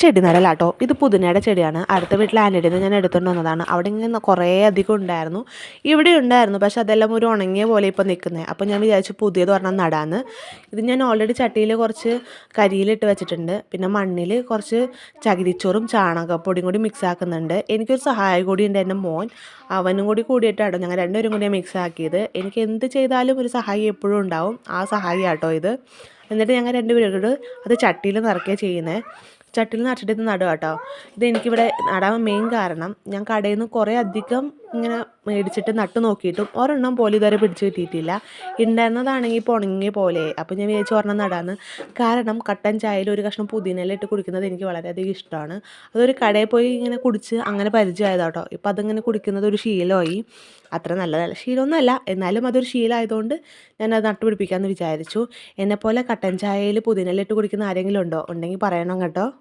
ചെടി നടലാട്ടോ ഇത് പുതിനയുടെ ചെടിയാണ്. അടുത്ത വീട്ടിൽ ആന്റിയിൽ നിന്ന് ഞാൻ എടുത്തുകൊണ്ട് വന്നതാണ്. അവിടെ ഇങ്ങനെ കുറേ അധികം ഉണ്ടായിരുന്നു. ഇവിടെ ഉണ്ടായിരുന്നു പക്ഷെ അതെല്ലാം ഒരു ഉണങ്ങിയ പോലെ ഇപ്പോൾ നിൽക്കുന്നത് അപ്പോൾ ഞാൻ വിചാരിച്ചു പുതിയത് പറഞ്ഞാൽ നടാന്ന്. ഇത് ഞാൻ ഓൾറെഡി ചട്ടിയിൽ കുറച്ച് കരിയിലിട്ട് വെച്ചിട്ടുണ്ട്. പിന്നെ മണ്ണിൽ കുറച്ച് ചകിരിച്ചോറും ചാണകപ്പൊടിയും കൂടി മിക്സ് ആക്കുന്നുണ്ട്. എനിക്കൊരു സഹായം കൂടി ഉണ്ട് എന്റെ മോൻ. അവനും കൂടി കൂടിയിട്ടാണ് ഞങ്ങൾ രണ്ടുപേരും കൂടി മിക്സ് ആക്കിയത്. എനിക്ക് എന്ത് ചെയ്താലും ഒരു സഹായി എപ്പോഴും ഉണ്ടാവും. ആ സഹായി ആട്ടോ ഇത്. എന്നിട്ട് ഞങ്ങൾ രണ്ടുപേരും കൂടി അത് ചട്ടിയിൽ നിറയ്ക്കുക ചെയ്യുന്നത് ചട്ടിയിൽ നട്ടിട്ട് നടുക കേട്ടോ. ഇത് എനിക്കിവിടെ നടാൻ മെയിൻ കാരണം ഞാൻ കടയിൽ നിന്ന് കുറേ അധികം ഇങ്ങനെ മേടിച്ചിട്ട് നട്ട് നോക്കിയിട്ടും ഒരെണ്ണം പോലെ ഇതുവരെ പിടിച്ച് കിട്ടിയിട്ടില്ല. ഉണ്ടായിരുന്നതാണെങ്കിൽ ഇപ്പോൾ ഉണങ്ങിയ പോലെ. അപ്പോൾ ഞാൻ വിചാരിച്ചു ഒരെണ്ണം നടാന്ന്. കാരണം കട്ടൻ ചായയിൽ ഒരു കഷ്ണം പുതിനയില ഇട്ട് കുടിക്കുന്നത് എനിക്ക് വളരെയധികം ഇഷ്ടമാണ്. അതൊരു കടയിൽ പോയി ഇങ്ങനെ കുടിച്ച് അങ്ങനെ പരിചയമായതാട്ടോ. ഇപ്പോൾ അതിങ്ങനെ കുടിക്കുന്നത് ഒരു ശീലമായി. അത്ര നല്ലതല്ല ശീലമൊന്നുമല്ല. എന്നാലും അതൊരു ശീലമായതുകൊണ്ട് ഞാൻ അത് നട്ടുപിടിപ്പിക്കാമെന്ന് വിചാരിച്ചു. എന്നെപ്പോലെ കട്ടൻ ചായയിൽ പുതിനയില ഇട്ട് കുടിക്കുന്ന ആരെങ്കിലും ഉണ്ടോ? ഉണ്ടെങ്കിൽ പറയണം കേട്ടോ.